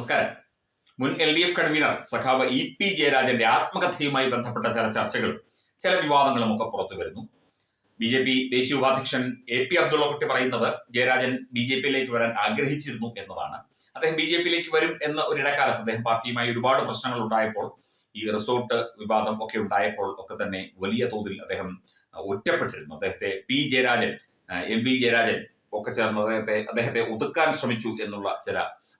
നമസ്കാരം. മുൻ L D F convener സഖാവ് ഇ പി ജയരാജന്റെ ആത്മകഥയുമായി ബന്ധപ്പെട്ട ചില ചർച്ചകളും ചില വിവാദങ്ങളും ഒക്കെ പുറത്തു വരുന്നു. ബി ജെ പി ദേശീയ ഉപാധ്യക്ഷൻ എ പി അബ്ദുള്ള കുട്ടി പറയുന്നത് ജയരാജൻ ബി ജെ പിയിലേക്ക് വരാൻ ആഗ്രഹിച്ചിരുന്നു എന്നതാണ്. അദ്ദേഹം ബി ജെ പിയിലേക്ക് വരും എന്ന ഒരിടക്കാലത്ത് അദ്ദേഹം പാർട്ടിയുമായി ഒരുപാട് പ്രശ്നങ്ങൾ ഉണ്ടായപ്പോൾ ഈ റിസോർട്ട് വിവാദം ഒക്കെ ഉണ്ടായപ്പോൾ ഒക്കെ തന്നെ വലിയ തോതിൽ അദ്ദേഹം ഒറ്റപ്പെട്ടിരുന്നു. അദ്ദേഹത്തെ P Jayarajan M V Jayarajan ഒക്കെ ചേർന്ന് അദ്ദേഹത്തെ അദ്ദേഹത്തെ ഒതുക്കാൻ ശ്രമിച്ചു എന്നുള്ള ചില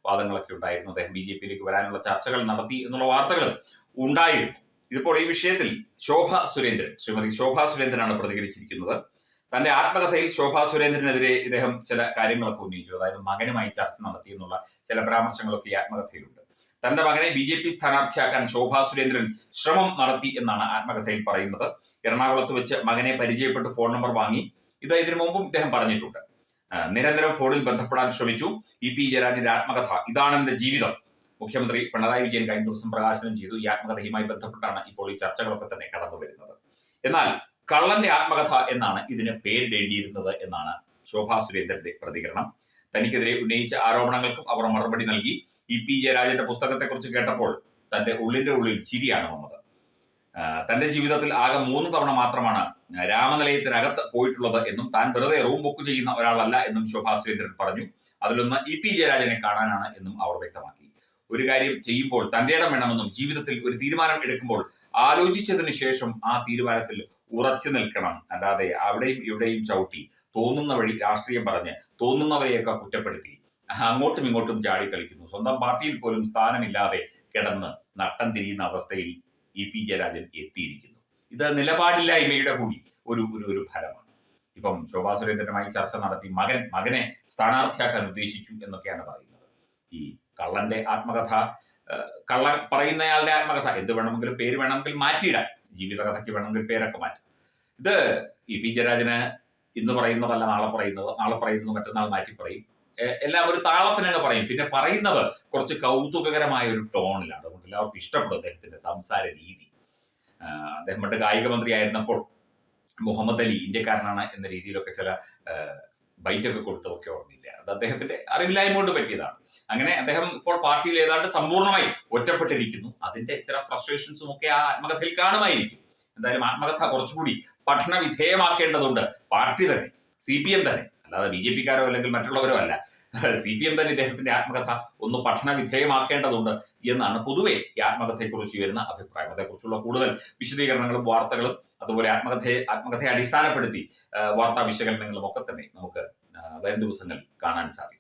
വാദങ്ങളൊക്കെ ഉണ്ടായിരുന്നു. അദ്ദേഹം ബി ജെ പിയിലേക്ക് വരാനുള്ള ചർച്ചകൾ നടത്തി എന്നുള്ള വാർത്തകൾ ഉണ്ടായിരുന്നു. ഇതിപ്പോൾ ഈ വിഷയത്തിൽ ശോഭ സുരേന്ദ്രൻ ശ്രീമതി ശോഭ സുരേന്ദ്രനാണ് പ്രതികരിച്ചിരിക്കുന്നത്. തന്റെ ആത്മകഥയിൽ ശോഭ സുരേന്ദ്രനെതിരെ ഇദ്ദേഹം ചില കാര്യങ്ങളൊക്കെ ഉന്നയിച്ചു. അതായത് മകനുമായി ചർച്ച നടത്തി എന്നുള്ള ചില പരാമർശങ്ങളൊക്കെ ഈ ആത്മകഥയിലുണ്ട്. തന്റെ മകനെ ബി ജെ പി സ്ഥാനാർത്ഥിയാക്കാൻ ശോഭ സുരേന്ദ്രൻ ശ്രമം നടത്തി എന്നാണ് ആത്മകഥയിൽ പറയുന്നത്. എറണാകുളത്ത് വെച്ച് മകനെ പരിചയപ്പെട്ട് ഫോൺ നമ്പർ വാങ്ങി. ഇത് ഇതിനു മുമ്പും ഇദ്ദേഹം പറഞ്ഞിട്ടുണ്ട്. നിരന്തരം ഫോണിൽ ബന്ധപ്പെടാൻ ശ്രമിച്ചു. ഇ പി ജയരാജന്റെ ആത്മകഥ. ഇതാണ് എന്റെ ജീവിതം. മുഖ്യമന്ത്രി പിണറായി വിജയൻ കഴിഞ്ഞ ദിവസം പ്രകാശനം ചെയ്തു. ഈ ആത്മകഥയുമായി ബന്ധപ്പെട്ടാണ് ഇപ്പോൾ ഈ ചർച്ചകളൊക്കെ തന്നെ കടന്നു വരുന്നത്. എന്നാൽ കള്ളന്റെ ആത്മകഥ എന്നാണ് ഇതിന് പേരിടേണ്ടിയിരുന്നത് എന്നാണ് ശോഭാ സുരേന്ദ്രന്റെ പ്രതികരണം. തനിക്കെതിരെ ഉന്നയിച്ച ആരോപണങ്ങൾക്കും അവർ മറുപടി നൽകി. ഇ പി ജയരാജന്റെ പുസ്തകത്തെക്കുറിച്ച് കേട്ടപ്പോൾ തന്റെ ഉള്ളിന്റെ ഉള്ളിൽ ചിരിയാണ് വന്നത്. തന്റെ ജീവിതത്തിൽ ആകെ മൂന്ന് തവണ മാത്രമാണ് രാമനിലയത്തിനകത്ത് പോയിട്ടുള്ളത് എന്നും താൻ വെറുതെ റൂം ബുക്ക് ചെയ്യുന്ന ഒരാളല്ല എന്നും ശോഭാ സുരേന്ദ്രൻ പറഞ്ഞു. അതിലൊന്ന് ഇ പി ജയരാജനെ കാണാനാണ് എന്നും അവർ വ്യക്തമാക്കി. ഒരു കാര്യം ചെയ്യുമ്പോൾ തന്റെ ഇടം വേണമെന്നും ജീവിതത്തിൽ ഒരു തീരുമാനം എടുക്കുമ്പോൾ ആലോചിച്ചതിന് ശേഷം ആ തീരുമാനത്തിൽ ഉറച്ചു നിൽക്കണം. അല്ലാതെ അവിടെയും ഇവിടെയും ചവിട്ടി തോന്നുന്ന വഴി രാഷ്ട്രീയം പറഞ്ഞ് തോന്നുന്നവരെയൊക്കെ കുറ്റപ്പെടുത്തി അങ്ങോട്ടും ഇങ്ങോട്ടും ചാടി കളിക്കുന്നു സ്വന്തം പാർട്ടിയിൽ പോലും സ്ഥാനമില്ലാതെ കിടന്ന് നട്ടം തിരിയുന്ന അവസ്ഥയിൽ ഇ പി ജയരാജൻ എത്തിയിരിക്കുന്നു. ഇത് നിലപാടില്ലായ്മയുടെ കൂടി ഒരു ഒരു ഒരു ഫലമാണ്. ഇപ്പം ശോഭാ സുരേന്ദ്രനുമായി ചർച്ച നടത്തി മകൻ മകനെ സ്ഥാനാർത്ഥിയാക്കാൻ ഉദ്ദേശിച്ചു എന്നൊക്കെയാണ് പറയുന്നത്. ഈ കള്ളന്റെ ആത്മകഥ കള്ള പറയുന്നയാളുടെ ആത്മകഥ എന്ത് വേണമെങ്കിലും പേര് വേണമെങ്കിൽ മാറ്റിയിടാം. ജീവിതകഥയ്ക്ക് വേണമെങ്കിൽ പേരൊക്കെ മാറ്റാം. ഇത് ഇ പി ജയരാജന് ഇന്ന് പറയുന്നതല്ല നാളെ പറയുന്നത് നാളെ പറയുന്നത് മറ്റന്നാൾ മാറ്റി പറയും എല്ലാം ഒരു താളത്തിനങ്ങ് പറയും. പിന്നെ പറയുന്നത് കുറച്ച് കൗതുകകരമായ ഒരു ടോണിലാണ്. അതുകൊണ്ട് എല്ലാവർക്കും ഇഷ്ടപ്പെടും അദ്ദേഹത്തിന്റെ സംസാര രീതി. അദ്ദേഹം പണ്ട് കായിക മന്ത്രി ആയിരുന്നപ്പോൾ മുഹമ്മദ് അലി ഇന്ത്യക്കാരനാണ് എന്ന രീതിയിലൊക്കെ ചില ബൈറ്റൊക്കെ കൊടുത്തതൊക്കെ ഓർമ്മയില്ല. അത് അദ്ദേഹത്തിന്റെ അറിവില്ലായ്മ കൊണ്ട് പറ്റിയതാണ്. അങ്ങനെ അദ്ദേഹം ഇപ്പോൾ പാർട്ടിയിൽ ഏതാണ്ട് സമ്പൂർണമായി ഒറ്റപ്പെട്ടിരിക്കുന്നു. അതിന്റെ ചില ഫ്രസ്ട്രേഷൻസും ഒക്കെ ആ ആത്മകഥയിൽ കാണുമായിരിക്കും. എന്തായാലും ആത്മകഥ കുറച്ചുകൂടി പഠന വിധേയമാക്കേണ്ടതുണ്ട് പാർട്ടി തന്നെ സി പി എം തന്നെ. അല്ലാതെ ബി ജെ പിക്കാരോ അല്ലെങ്കിൽ മറ്റുള്ളവരോ അല്ല. സി പി എം തന്നെ ഇദ്ദേഹത്തിന്റെ ആത്മകഥ ഒന്ന് പഠന വിധേയമാക്കേണ്ടതുണ്ട് എന്നാണ് പൊതുവെ ഈ ആത്മകഥയെക്കുറിച്ച് വരുന്ന അഭിപ്രായം. അതേക്കുറിച്ചുള്ള കൂടുതൽ വിശദീകരണങ്ങളും വാർത്തകളും അതുപോലെ ആത്മകഥയെ ആത്മകഥയെ അടിസ്ഥാനപ്പെടുത്തി വാർത്താ വിശകലനങ്ങളും ഒക്കെ തന്നെ നമുക്ക് വരും ദിവസങ്ങളിൽ കാണാൻ സാധിക്കും.